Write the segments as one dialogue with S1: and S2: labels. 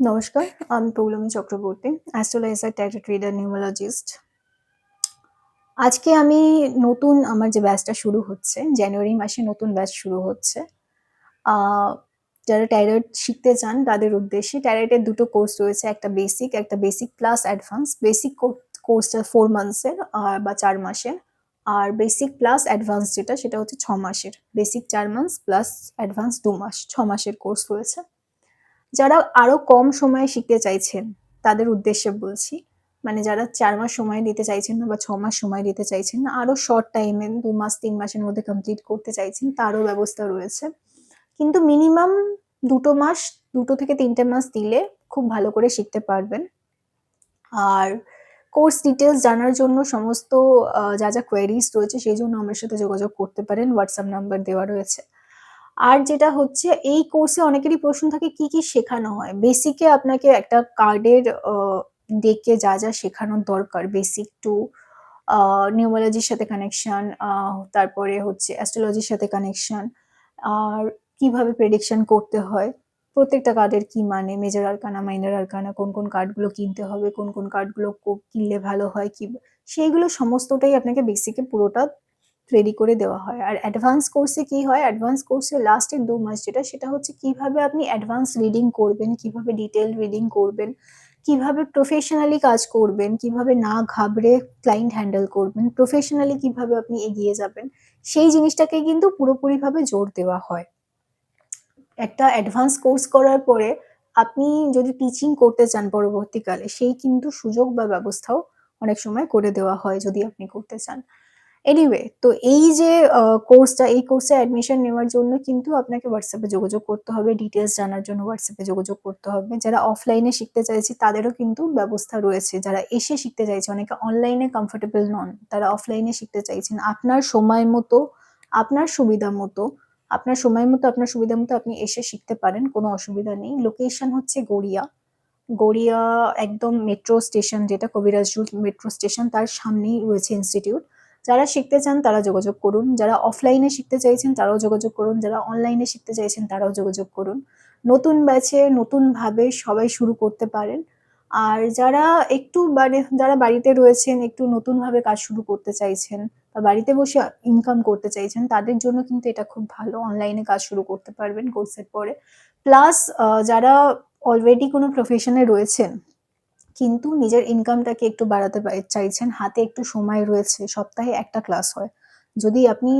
S1: নমস্কার, আমি Poulami Chakraborty, astrologer, tarot reader, numerologist. আজকে আমি নতুন আমার যে ব্যাচটা শুরু হচ্ছে, জানুয়ারি মাসে নতুন ব্যাচ শুরু হচ্ছে। যারা ট্যারোট শিখতে চান তাদের উদ্দেশ্যে ট্যারোটের দুটো কোর্স রয়েছে। একটা বেসিক, একটা বেসিক প্লাস অ্যাডভান্স। বেসিক কোর্সটা ফোর মান্থসের বা চার মাসের। আর বেসিক প্লাস অ্যাডভান্স যেটা সেটা হচ্ছে ছ মাসের। বেসিক চার মান্থস প্লাস অ্যাডভান্স দু মাস। ছ মাসের কোর্স রয়েছে। যারা আরও কম সময়ে শিখতে চাইছেন তাদের উদ্দেশ্যে বলছি। মানে যারা চার মাস সময় দিতে চাইছেন না বা ছ মাস সময় দিতে চাইছেন না, আরও শর্ট টাইমে দু মাস তিন মাসের মধ্যে কমপ্লিট করতে চাইছেন তারও ব্যবস্থা রয়েছে। কিন্তু মিনিমাম দুটো মাস দুটো থেকে তিনটে মাস দিলে খুব ভালো করে শিখতে পারবেন। আর কোর্স ডিটেলস জানার জন্য সমস্ত যা, যা কোয়েরিজ রয়েছে সেই জন্য আমার সাথে যোগাযোগ করতে পারেন। হোয়াটসঅ্যাপ নাম্বার দেওয়া রয়েছে। আর যেটা হচ্ছে এই কোর্সে অনেকেরই প্রশ্ন থাকে কি, কি শেখানো হয়? বেসিকে আপনাকে একটা কার্ডের ডেকে যা, যা শেখানোর দরকার বেসিক টু নিউমোলজির সাথে কানেকশন, তারপরে হচ্ছে অ্যাস্ট্রোলজির সাথে কানেকশন, আর কীভাবে প্রেডিকশন করতে হয়। প্রত্যেকটা কার্ডের কি মানে, মেজর আরকানা, মাইনর আরকানা, কোন, কোন কার্ডগুলো কিনতে হবে, কোন, কোন কার্ডগুলো কিনলে ভালো হয়, কি সেইগুলো সমস্তটাই আপনাকে বেসিকে পুরোটা রেডি করে দেওয়া হয়। আর অ্যাডভান্স কোর্সে কি হয়? অ্যাডভান্স কোর্সে লাস্টের দু মাস যেটা সেটা হচ্ছে কীভাবে আপনি অ্যাডভান্স রিডিং করবেন, কীভাবে ডিটেইল রিডিং করবেন, কীভাবে প্রফেশনালি কাজ করবেন, কীভাবে না ঘাবড়ে ক্লায়েন্ট হ্যান্ডেল করবেন, প্রফেশনালি কীভাবে আপনি এগিয়ে যাবেন, সেই জিনিসটাকে কিন্তু পুরোপুরিভাবে জোর দেওয়া হয়। একটা অ্যাডভান্স কোর্স করার পরে আপনি যদি টিচিং করতে চান পরবর্তীকালে সেই কিন্তু সুযোগ বা ব্যবস্থাও অনেক সময় করে দেওয়া হয় যদি আপনি করতে চান। এনিওয়ে তো এই যে কোর্সটা এই কোর্সে অ্যাডমিশন নেওয়ার জন্য কিন্তু আপনাকে হোয়াটসঅ্যাপে যোগাযোগ করতে হবে। ডিটেলস জানার জন্য হোয়াটসঅ্যাপে যোগাযোগ করতে হবে। যারা অফলাইনে শিখতে চাইছে তাদেরও কিন্তু ব্যবস্থা রয়েছে। যারা এসে শিখতে চাইছে অনেকে অনলাইনে কমফোর্টেবল নন। তারা অফলাইনে শিখতে চাইছেন। আপনার সময় মতো, আপনার সুবিধা মতো, আপনার সময় মতো, আপনার সুবিধা মতো আপনি এসে শিখতে পারেন। কোনো অসুবিধা নেই। লোকেশন হচ্ছে গড়িয়া। গড়িয়া একদম মেট্রো স্টেশন যেটা কবিরাজ মেট্রো স্টেশন তার সামনেই রয়েছে ইনস্টিটিউট। যারা শিখতে চান তারা যোগাযোগ করুন। যারা অফলাইনে শিখতে চাইছেন তারাও যোগাযোগ করুন। যারা অনলাইনে শিখতে চাইছেন তারাও যোগাযোগ করুন। নতুন ব্যাচে নতুনভাবে সবাই শুরু করতে পারেন। আর যারা একটু মানে যারা বাড়িতে রয়েছেন, একটু নতুনভাবে কাজ শুরু করতে চাইছেন বা বাড়িতে বসে ইনকাম করতে চাইছেন তাদের জন্য কিন্তু এটা খুব ভালো। অনলাইনে কাজ শুরু করতে পারবেন কোর্সের পরে। প্লাস যারা অলরেডি কোনো প্রফেশনে রয়েছেন কিন্তু নিজের ইনকামটাকে একটু বাড়াতে চাইছেন, হাতে একটু সময় রয়েছে, সপ্তাহে একটা ক্লাস হয়। যদি আপনি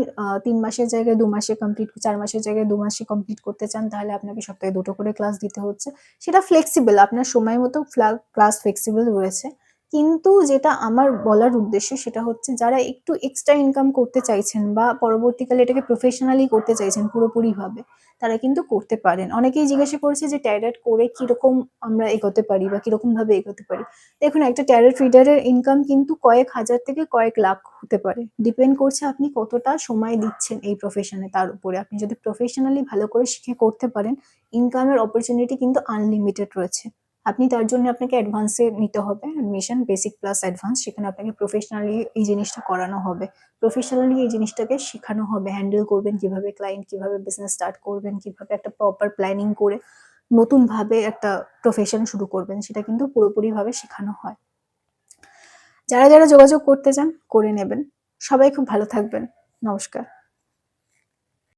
S1: তিন মাসের জায়গায় দু মাসে কমপ্লিট চার মাসের জায়গায় দু মাসে কমপ্লিট করতে চান তাহলে আপনাকে সপ্তাহে দুটো করে ক্লাস দিতে হচ্ছে। সেটা ফ্লেক্সিবল আপনার সময় মতো ক্লাস ফ্লেক্সিবল রয়েছে। কিন্তু যেটা আমার বলার উদ্দেশ্য সেটা হচ্ছে যারা একটু এক্সট্রা ইনকাম করতে চাইছেন বা পরবর্তীকালে এটাকে প্রফেশনালি করতে চাইছেন পুরোপুরিভাবে, তারা কিন্তু করতে পারেন। অনেকেই জিজ্ঞাসা করেছে যে ট্যারোট করে কীরকম আমরা এগোতে পারি বা কিরকমভাবে এগোতে পারি। দেখুন, একটা ট্যারোট রিডারের ইনকাম কিন্তু কয়েক হাজার থেকে কয়েক লাখ হতে পারে। ডিপেন্ড করছে আপনি কতটা সময় দিচ্ছেন এই প্রফেশনে তার উপরে। আপনি যদি প্রফেশনালি ভালো করে শিখে করতে পারেন ইনকামের অপরচুনিটি কিন্তু আনলিমিটেড রয়েছে। আপনি তার জন্য আপনাকে অ্যাডভান্সে নিতে হবে অ্যাডমিশন বেসিক প্লাস অ্যাডভান্স সেখানে আপনাকে প্রফেশনালি এই জিনিসটা করানো হবে। প্রফেশনালি এই জিনিসটাকে শেখানো হবে। হ্যান্ডেল করবেন কীভাবে ক্লায়েন্ট, কীভাবে বিজনেস স্টার্ট করবেন, কীভাবে একটা প্রপার প্ল্যানিং করে নতুনভাবে একটা প্রফেশন শুরু করবেন সেটা কিন্তু পুরোপুরিভাবে শেখানো হয়। যারা, যারা যোগাযোগ করতে চান করে নেবেন। সবাই খুব ভালো থাকবেন। নমস্কার।